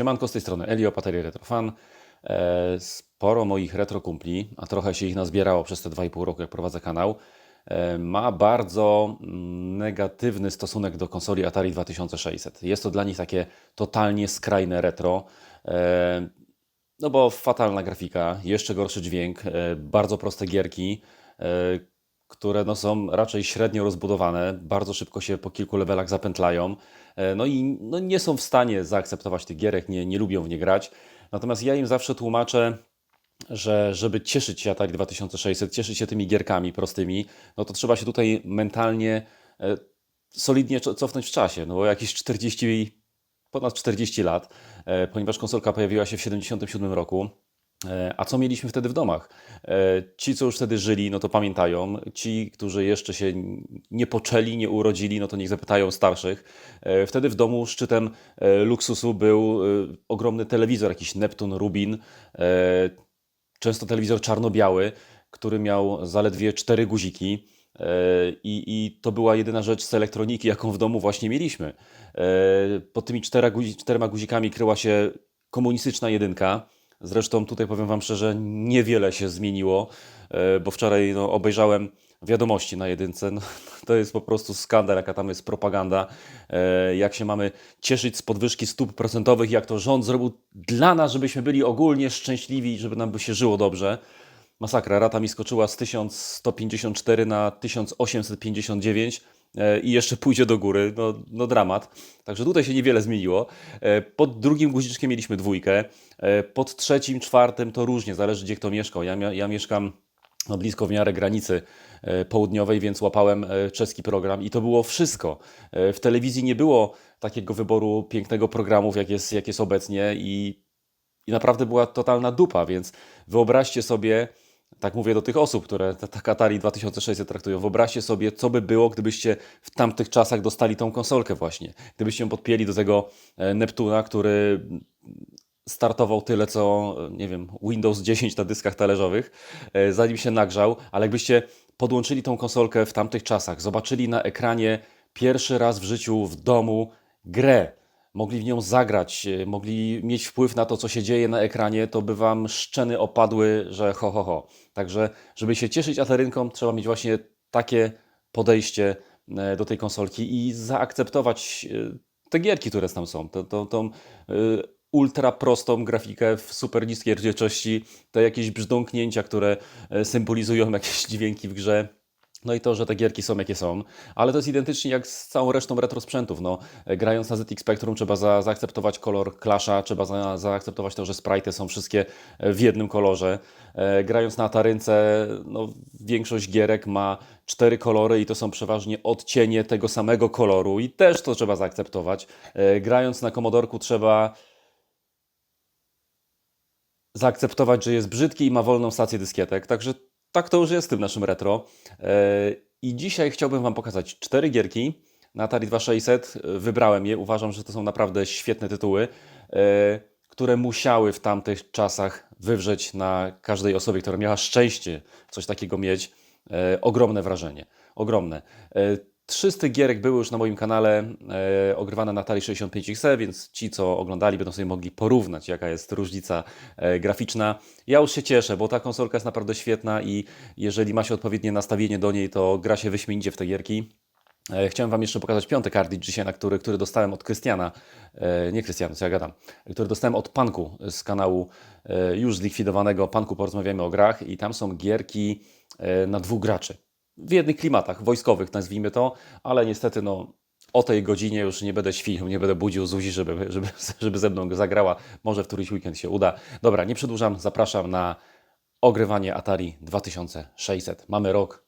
Siemanko, z tej strony Elio, Pateria Retrofan. E, Sporo moich retro kumpli, a trochę się ich nazbierało przez te 2,5 roku, jak prowadzę kanał, e, ma bardzo mm, negatywny stosunek do konsoli Atari 2600. Jest to dla nich takie totalnie skrajne retro. E, No bo fatalna grafika, jeszcze gorszy dźwięk, bardzo proste gierki, które no są raczej średnio rozbudowane, bardzo szybko się po kilku levelach zapętlają, e, no i no nie są w stanie zaakceptować tych gierek, nie, nie lubią w nie grać. Natomiast ja im zawsze tłumaczę, że żeby cieszyć się Atari 2600, cieszyć się tymi gierkami prostymi, no to trzeba się tutaj mentalnie e, solidnie co- cofnąć w czasie, no bo jakieś 40, ponad 40 lat, e, ponieważ konsolka pojawiła się w 77 roku. E, A co mieliśmy wtedy w domach? E, Ci, co już wtedy żyli, no to pamiętają. Ci, którzy jeszcze się nie poczęli, nie urodzili, no to niech zapytają starszych. E, Wtedy w domu szczytem luksusu był ogromny telewizor, jakiś Neptun, Rubin. Często telewizor czarno-biały, który miał zaledwie cztery guziki. I, I to była jedyna rzecz z elektroniki, jaką w domu właśnie mieliśmy. Pod tymi czterema guzikami kryła się komunistyczna jedynka. Zresztą tutaj powiem Wam szczerze, niewiele się zmieniło, e, bo wczoraj no, obejrzałem wiadomości na jedynce. No, to jest po prostu skandal, jaka tam jest propaganda. E, Jak się mamy cieszyć z podwyżki stóp procentowych, jak to rząd zrobił dla nas, żebyśmy byli ogólnie szczęśliwi, żeby nam by się żyło dobrze. Masakra, rata mi skoczyła z 1154 na 1859 e, i jeszcze pójdzie do góry, no, no dramat. Także tutaj się niewiele zmieniło. E, Pod drugim guziczkiem mieliśmy dwójkę, e, pod trzecim, czwartym to różnie, zależy gdzie kto mieszkał. Ja, ja mieszkam no, blisko w miarę granicy e, południowej, więc łapałem e, czeski program i to było wszystko. E, W telewizji nie było takiego wyboru pięknego programów, jak jest, jak jest obecnie i i naprawdę była totalna dupa, więc wyobraźcie sobie, tak mówię do tych osób, które te- tak Atari 2600 traktują, wyobraźcie sobie, co by było, gdybyście w tamtych czasach dostali tą konsolkę właśnie. Gdybyście ją podpięli do tego e, Neptuna, który startował tyle, co, e, nie wiem, Windows 10 na dyskach talerzowych, e, zanim się nagrzał, ale jakbyście podłączyli tą konsolkę w tamtych czasach, zobaczyli na ekranie pierwszy raz w życiu w domu grę, mogli w nią zagrać, e, mogli mieć wpływ na to, co się dzieje na ekranie, to by wam szczeny opadły, że ho, ho, ho. Także, żeby się cieszyć aterynką, trzeba mieć właśnie takie podejście e, do tej konsolki i zaakceptować e, te gierki, które tam są. To, tą e, ultra prostą grafikę w super niskiej rozdzielczości, te jakieś brzdąknięcia, które symbolizują jakieś dźwięki w grze. No i to, że te gierki są jakie są, ale to jest identycznie jak z całą resztą retro sprzętów. No, grając na ZX Spectrum trzeba za, zaakceptować kolor Clasha, trzeba za, zaakceptować to, że sprite są wszystkie e, w jednym kolorze. E, grając na Atarynce, no, większość gierek ma cztery kolory i to są przeważnie odcienie tego samego koloru i też to trzeba zaakceptować. E, grając na Komodorku trzeba zaakceptować, że jest brzydki i ma wolną stację dyskietek. Także tak to już jest w tym naszym retro. E, I dzisiaj chciałbym Wam pokazać cztery gierki na Atari 2600. E, Wybrałem je, uważam, że to są naprawdę świetne tytuły, e, które musiały w tamtych czasach wywrzeć na każdej osobie, która miała szczęście coś takiego mieć, ogromne wrażenie. Ogromne. E, Trzy z tych gierek były już na moim kanale e, ogrywane na Atari 65XE, więc ci, co oglądali, będą sobie mogli porównać, jaka jest różnica e, graficzna. Ja już się cieszę, bo ta konsolka jest naprawdę świetna i jeżeli ma się odpowiednie nastawienie do niej, to gra się wyśmienicie w te gierki. E, Chciałem Wam jeszcze pokazać piąty cartridge dzisiaj, na który, który dostałem od Krystiana, e, nie Krystiana, co ja gadam, który dostałem od Panku z kanału e, już zlikwidowanego Panku Porozmawiamy o grach i tam są gierki na dwóch graczy. W jednych klimatach wojskowych, nazwijmy to, ale niestety no, o tej godzinie już nie będę świnił, nie będę budził Zuzi, żeby, żeby, żeby ze mną zagrała. Może w któryś weekend się uda. Dobra, nie przedłużam, zapraszam na ogrywanie Atari 2600. Mamy rok,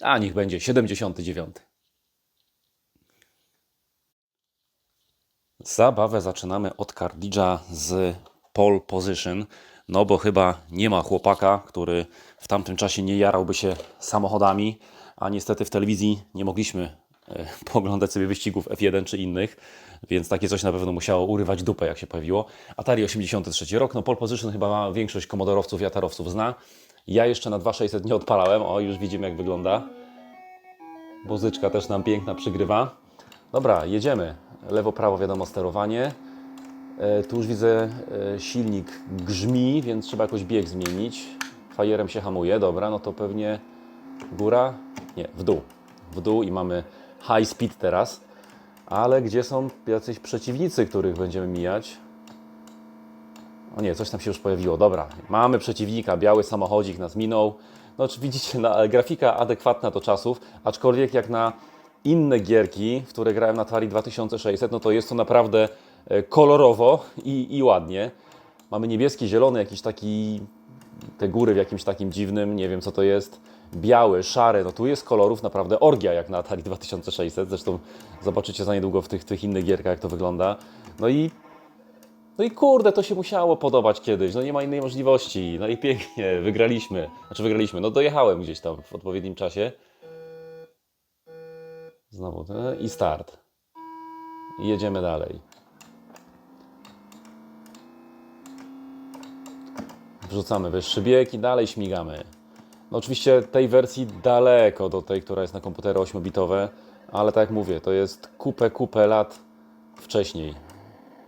a niech będzie 79. Zabawę zaczynamy od kartridża z pole position, no bo chyba nie ma chłopaka, który w tamtym czasie nie jarałby się samochodami, a niestety w telewizji nie mogliśmy e, pooglądać sobie wyścigów F1 czy innych, więc takie coś na pewno musiało urywać dupę, jak się pojawiło. Atari 83 rok, no pole position chyba większość komodorowców i atarowców zna. Ja jeszcze na 2600 nie odpalałem, o już widzimy jak wygląda. Muzyczka też nam piękna przygrywa. Dobra, jedziemy. Lewo, prawo, wiadomo, sterowanie. E, tu już widzę e, silnik grzmi, więc trzeba jakoś bieg zmienić. Fajerem się hamuje, dobra, no to pewnie góra? Nie, w dół. W dół i mamy high speed teraz. Ale gdzie są jacyś przeciwnicy, których będziemy mijać? O nie, coś tam się już pojawiło. Dobra, mamy przeciwnika, biały samochodzik nas minął. No czy widzicie, na, grafika adekwatna do czasów, aczkolwiek jak na inne gierki, w które grałem na Atari 2600, no to jest to naprawdę e, kolorowo i, i ładnie. Mamy niebieski, zielony, jakiś taki, te góry w jakimś takim dziwnym, nie wiem co to jest, biały, szary, no tu jest kolorów naprawdę orgia jak na Atari 2600, zresztą zobaczycie za niedługo w tych, tych innych gierkach jak to wygląda. No i no i kurde, to się musiało podobać kiedyś, no nie ma innej możliwości. No i pięknie, wygraliśmy. Znaczy wygraliśmy, no dojechałem gdzieś tam w odpowiednim czasie. Znowu te i start. I jedziemy dalej. Wrzucamy wyższy bieg i dalej śmigamy. No oczywiście tej wersji daleko do tej, która jest na komputery 8-bitowe, ale tak jak mówię, to jest kupę, kupę lat wcześniej.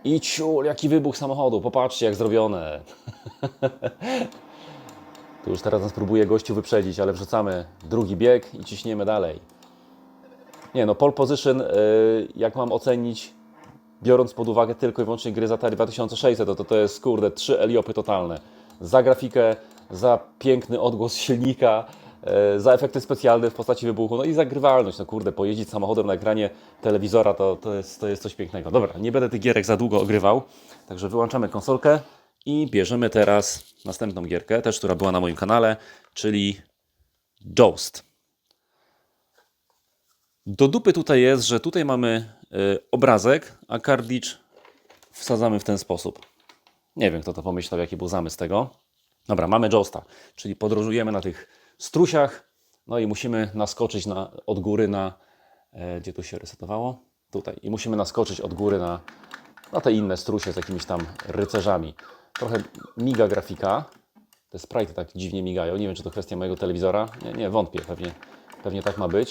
I ciul, jaki wybuch samochodu, popatrzcie jak zrobione. tu już teraz nas próbuje gościu wyprzedzić, ale wrzucamy drugi bieg i ciśniemy dalej. Nie no, pole position, y, jak mam ocenić, biorąc pod uwagę tylko i wyłącznie gry z Atari 2600, to to jest, kurde, trzy Eliopy totalne. Za grafikę, za piękny odgłos silnika, y, za efekty specjalne w postaci wybuchu, no i za grywalność. No kurde, pojeździć samochodem na ekranie telewizora to, to, jest, to jest coś pięknego. Dobra, nie będę tych gierek za długo ogrywał, także wyłączamy konsolkę i bierzemy teraz następną gierkę, też która była na moim kanale, czyli Joust. Do dupy tutaj jest, że tutaj mamy y, obrazek, a kartridż wsadzamy w ten sposób. Nie wiem, kto to pomyślał, jaki był zamysł tego. Dobra, mamy Josta, czyli podróżujemy na tych strusiach, no i musimy naskoczyć na, od góry na... E, gdzie tu się resetowało? Tutaj. I musimy naskoczyć od góry na, na te inne strusie z jakimiś tam rycerzami. Trochę miga grafika. Te sprite tak dziwnie migają. Nie wiem, czy to kwestia mojego telewizora. Nie, nie wątpię. Pewnie, pewnie tak ma być.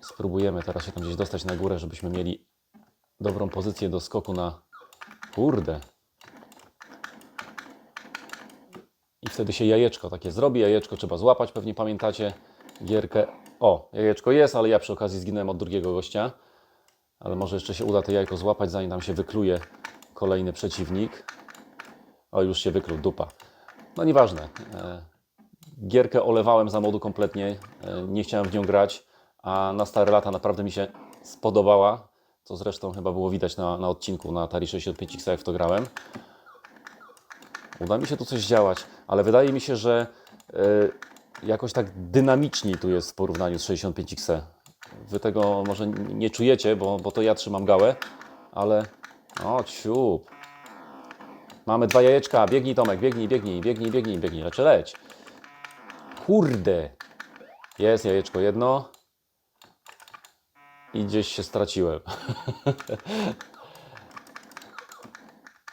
Spróbujemy teraz się tam gdzieś dostać na górę, żebyśmy mieli dobrą pozycję do skoku na... Kurde. I wtedy się jajeczko takie zrobi. Jajeczko trzeba złapać, pewnie pamiętacie gierkę. O, jajeczko jest, ale ja przy okazji zginąłem od drugiego gościa. Ale może jeszcze się uda to jajko złapać, zanim tam się wykluje kolejny przeciwnik. O, już się wykluł, dupa. No nieważne. E, Gierkę olewałem za modu kompletnie. E, Nie chciałem w nią grać, a na stare lata naprawdę mi się spodobała. Co zresztą chyba było widać na, na odcinku na Atari 65X, jak w to grałem. Uda mi się tu coś działać, ale wydaje mi się, że y, jakoś tak dynamiczniej tu jest w porównaniu z 65XE. Wy tego może nie czujecie, bo, bo to ja trzymam gałę, ale o ciup. Mamy dwa jajeczka, biegnij Tomek, biegnij, biegnij, biegnij, biegnij, biegnij, lecz leć. Kurde. Jest jajeczko jedno. I gdzieś się straciłem.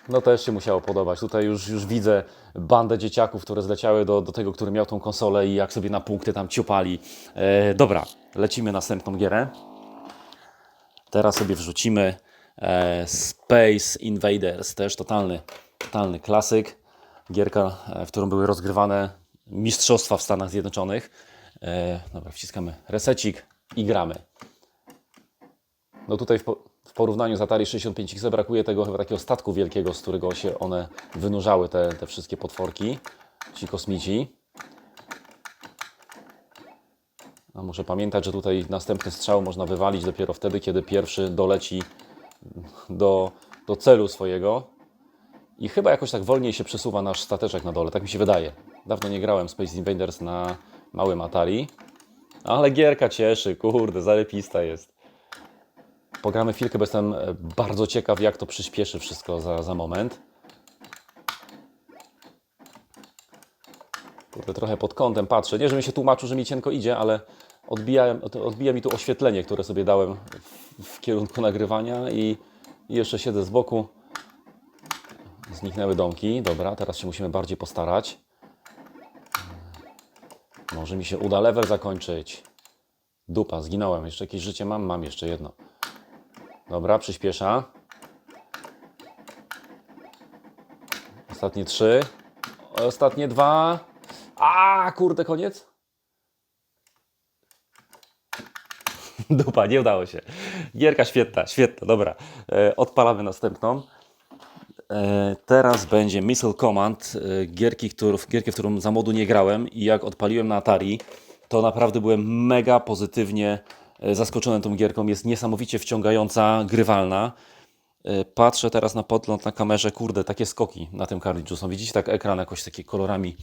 No też się musiało podobać. Tutaj już, już widzę bandę dzieciaków, które zleciały do, do tego, który miał tą konsolę i jak sobie na punkty tam ciupali. E, dobra, lecimy następną gierę. Teraz sobie wrzucimy e, Space Invaders, też totalny, totalny klasyk. Gierka, e, w którą były rozgrywane mistrzostwa w Stanach Zjednoczonych. E, dobra, wciskamy resecik i gramy. No tutaj w, w porównaniu z Atari 65X brakuje tego chyba takiego statku wielkiego, z którego się one wynurzały, te, te wszystkie potworki, ci kosmici. A muszę pamiętać, że tutaj następny strzał można wywalić dopiero wtedy, kiedy pierwszy doleci do, do celu swojego. I chyba jakoś tak wolniej się przesuwa nasz stateczek na dole, tak mi się wydaje. Dawno nie grałem Space Invaders na małym Atari, ale gierka cieszy, kurde, zarepista jest. Pogramy chwilkę, bo jestem e, bardzo ciekaw, jak to przyspieszy wszystko za, za moment. Kurde, trochę pod kątem patrzę. Nie, że mi się tłumaczył, że mi cienko idzie, ale odbija, odbija mi tu oświetlenie, które sobie dałem w, w kierunku nagrywania i, i jeszcze siedzę z boku. Zniknęły domki. Dobra, teraz się musimy bardziej postarać. Może mi się uda level zakończyć. Dupa, zginąłem. Jeszcze jakieś życie mam? Mam jeszcze jedno. Dobra, przyspiesza. Ostatnie trzy. Ostatnie dwa. A, kurde, koniec. Dupa, nie udało się. Gierka świetna, świetna, dobra. E, odpalamy następną. E, teraz będzie Missile Command, e, gierki, którą, gierkę, w którą za modu nie grałem i jak odpaliłem na Atari, to naprawdę byłem mega pozytywnie zaskoczony tą gierką. Jest niesamowicie wciągająca, grywalna. E, Patrzę teraz na podgląd na kamerze, kurde, takie skoki na tym kartridżu są. Widzicie, tak ekran jakoś takie kolorami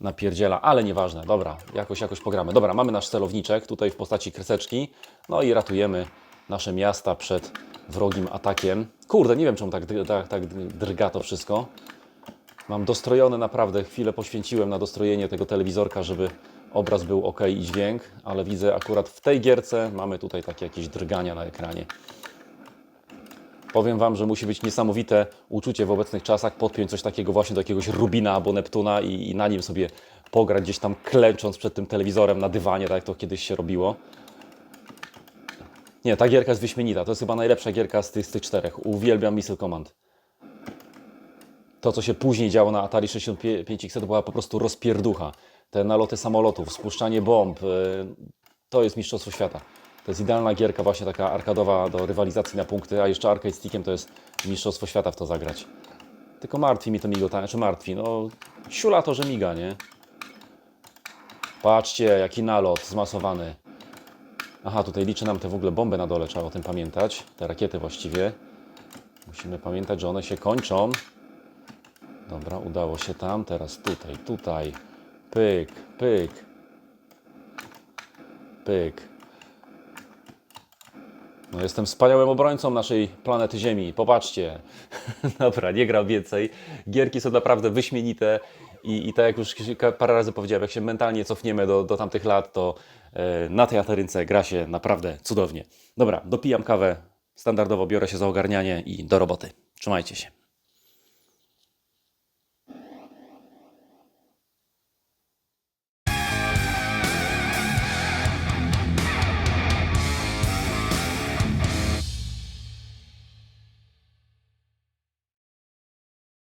napierdziela, ale nieważne, dobra, jakoś, jakoś pogramy. Dobra, mamy nasz celowniczek tutaj w postaci kreseczki, no i ratujemy nasze miasta przed wrogim atakiem. Kurde, nie wiem czemu tak, tak, tak drga to wszystko. Mam dostrojone naprawdę, chwilę poświęciłem na dostrojenie tego telewizorka, żeby obraz był ok i dźwięk, ale widzę akurat w tej gierce mamy tutaj takie jakieś drgania na ekranie. Powiem Wam, że musi być niesamowite uczucie w obecnych czasach podpiąć coś takiego właśnie do jakiegoś Rubina albo Neptuna i, i na nim sobie pograć gdzieś tam klęcząc przed tym telewizorem na dywanie, tak jak to kiedyś się robiło. Nie, ta gierka jest wyśmienita. To jest chyba najlepsza gierka z tych, z tych czterech. Uwielbiam Missile Command. To, co się później działo na Atari 65XC, to była po prostu rozpierducha. Te naloty samolotów, spuszczanie bomb, yy, to jest mistrzostwo świata. To jest idealna gierka właśnie taka arkadowa do rywalizacji na punkty, a jeszcze arcade stickiem to jest mistrzostwo świata w to zagrać. Tylko martwi mi to migotanie, czy martwi? No, siula to, że miga, nie? Patrzcie, jaki nalot zmasowany. Aha, tutaj liczy nam te w ogóle bomby na dole, trzeba o tym pamiętać. Te rakiety właściwie. Musimy pamiętać, że one się kończą. Dobra, udało się tam. Teraz tutaj, tutaj. Pyk, pyk. Pyk. No jestem wspaniałym obrońcą naszej planety Ziemi. Popatrzcie. Dobra, nie gram więcej. Gierki są naprawdę wyśmienite i, i tak jak już parę razy powiedziałem, jak się mentalnie cofniemy do, do tamtych lat, to e, na tej aterynce gra się naprawdę cudownie. Dobra, dopijam kawę. Standardowo biorę się za ogarnianie i do roboty. Trzymajcie się.